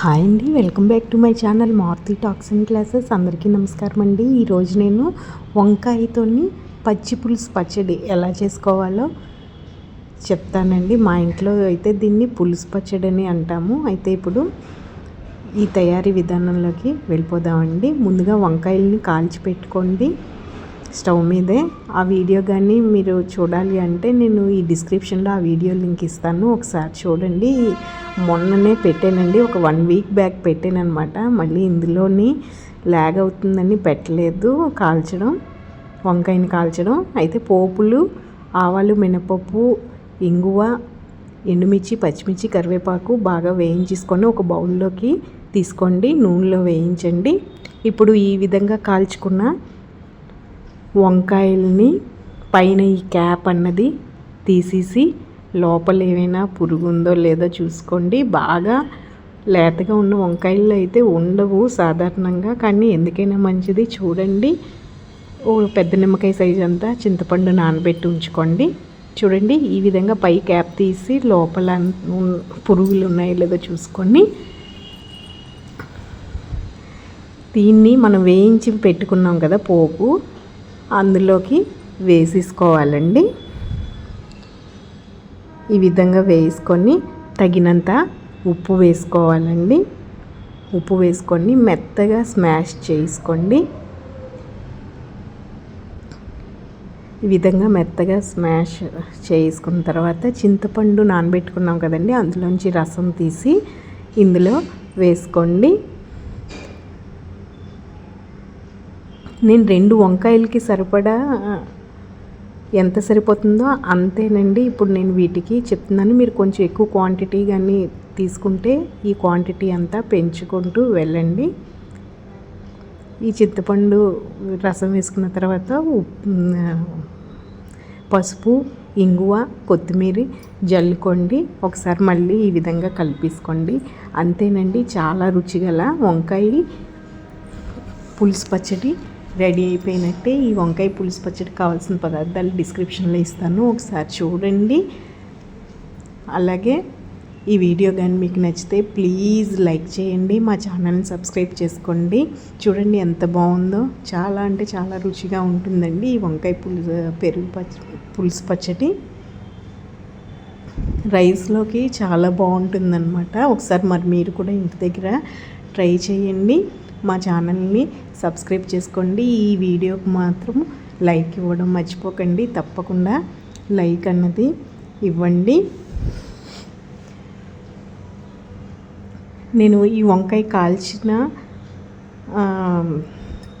Hi అండి welcome back to my channel Maruti talks and classes. అందరికీ నమస్కారం అండి. ఈరోజు నేను వంకాయతోని పచ్చి పులుసు పచ్చడి ఎలా చేసుకోవాలో చెప్తానండి. మా ఇంట్లో అయితే దీన్ని పులుసు పచ్చడి అని అంటాము. అయితే ఇప్పుడు ఈ తయారీ విధానంలోకి వెళ్ళిపోదామండి. ముందుగా వంకాయల్ని కాల్చి పెట్టుకోండి. స్టవ్ మీదే ఆ వీడియో కానీ మీరు చూడాలి అంటే నేను ఈ డిస్క్రిప్షన్లో ఆ వీడియో లింక్ ఇస్తాను. ఒకసారి చూడండి. మొన్ననే పెట్టానండి. ఒక వన్ వీక్ బ్యాక్ పెట్టాను అనమాట మళ్ళీ ఇందులోని ల్యాగ్ అవుతుందని పెట్టలేదు. కాల్చడం వంకాయని కాల్చడం. అయితే పోపులు ఆవాలు మినపప్పు ఇంగువ ఎండుమిర్చి పచ్చిమిర్చి కరివేపాకు బాగా వేయించేసుకొని ఒక బౌల్లోకి తీసుకోండి. నూనెలో వేయించండి. ఇప్పుడు ఈ విధంగా కాల్చుకున్న వంకాయల్ని పైన ఈ క్యాప్ అన్నది తీసేసి లోపల ఏమైనా పురుగు ఉందో లేదో చూసుకోండి. బాగా లేతగా ఉన్న వంకాయలు అయితే ఉండవు సాధారణంగా కానీ ఎందుకైనా మంచిది చూడండి. ఓ పెద్ద నిమ్మకాయ సైజ్ అంతా చింతపండు నానబెట్టి ఉంచుకోండి. చూడండి ఈ విధంగా పై క్యాప్ తీసి లోపల పురుగులు ఉన్నాయో లేదో చూసుకొని దీన్ని మనం వేయించి పెట్టుకున్నాం కదా పోపు. అందులోకి వేసేసుకోవాలండి. ఈ విధంగా వేసుకొని తగినంత ఉప్పు వేసుకోవాలండి. ఉప్పు వేసుకొని మెత్తగా స్మాష్ చేసుకోండి. ఈ విధంగా మెత్తగా స్మాష్ చేసుకున్న తర్వాత చింతపండు నానబెట్టుకున్నాం కదండి అందులోంచి రసం తీసి ఇందులో వేసుకోండి. నేను రెండు వంకాయలకి సరిపడా ఎంత సరిపోతుందో అంతేనండి. ఇప్పుడు నేను వీటికి చెప్తున్నాను. మీరు కొంచెం ఎక్కువ క్వాంటిటీ కానీ తీసుకుంటే ఈ క్వాంటిటీ అంతా పెంచుకుంటూ వెళ్ళండి. ఈ చింతపండు రసం వేసుకున్న తర్వాత పసుపు ఇంగువ కొత్తిమీర జల్లుకోండి. ఒకసారి మళ్ళీ ఈ విధంగా కలిపేసుకోండి. అంతేనండి. చాలా రుచిగల వంకాయ పులుసు పచ్చడి. రెడీ అయిపోయినట్టే ఈ వంకాయ పులుసు పచ్చడి కావాల్సిన పదార్థాలు డిస్క్రిప్షన్లో ఇస్తాను. ఒకసారి చూడండి. అలాగే ఈ వీడియో కానీ మీకు నచ్చితే ప్లీజ్ లైక్ చేయండి. మా ఛానల్ని సబ్స్క్రైబ్ చేసుకోండి. చూడండి ఎంత బాగుందో. చాలా అంటే చాలా రుచిగా ఉంటుందండి ఈ వంకాయ పులుసు పెరుగు పచ్చ పులుసు పచ్చడి. రైస్లోకి చాలా బాగుంటుందన్నమాట. ఒకసారి మరి మీరు కూడా ఇంటి దగ్గర ట్రై చేయండి. మా ఛానల్ని సబ్స్క్రైబ్ చేసుకోండి. ఈ వీడియోకి మాత్రం లైక్ ఇవ్వడం మర్చిపోకండి. తప్పకుండా లైక్ అన్నది ఇవ్వండి. నేను ఈ వంకాయ కాల్చిన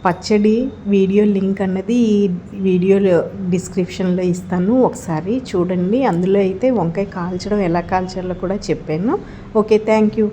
పచ్చడి వీడియో లింక్ అన్నది ఈ వీడియోలో డిస్క్రిప్షన్లో ఇస్తాను. ఒకసారి చూడండి. అందులో అయితే వంకాయ కాల్చడం ఎలా కాల్చాలో కూడా చెప్పాను. Okay thank you.